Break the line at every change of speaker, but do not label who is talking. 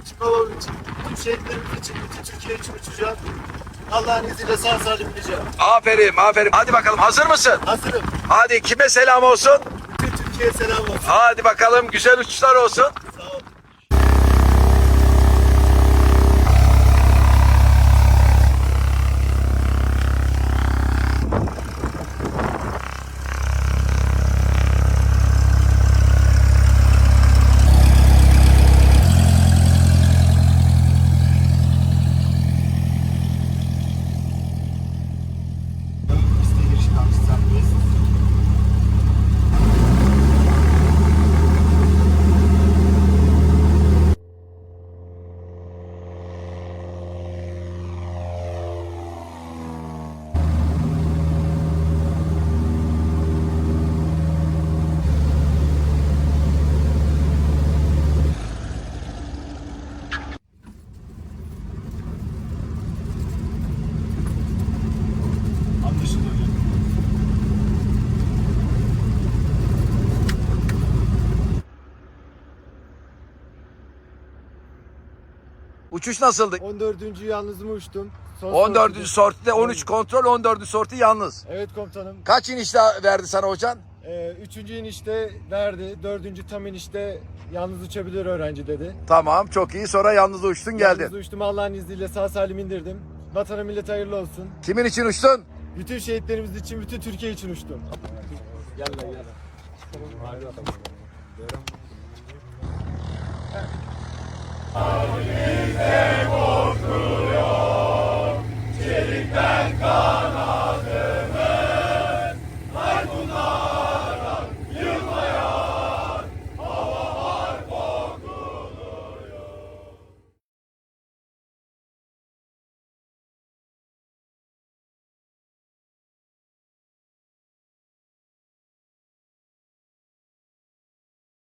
için, için, tüm şehitlerimiz için, bütün Türkiye için uçacağım. Allah'ın izniyle sağ salim gideceğim.
Aferin, aferin. Hadi bakalım hazır mısın?
Hazırım.
Hadi kime selam olsun?
Bütün Türkiye'ye selam olsun.
Hadi bakalım güzel uçuşlar olsun. Uçuş nasıldı?
14. yalnızımı uçtum. Son
14.
sortide-
sortide 13 kontrol 14. sorti yalnız.
Evet komutanım.
Kaç inişte verdi sana hocan?
Ee, üçüncü inişte verdi. Dördüncü tam inişte yalnız uçabilir öğrenci dedi.
Tamam çok iyi sonra yalnız uçtun
Yalnız
geldin.
uçtum Allah'ın izniyle sağ salim indirdim. Vatana millete hayırlı olsun.
Kimin için uçtun?
Bütün şehitlerimiz için, bütün Türkiye için uçtum. Gel lan gel.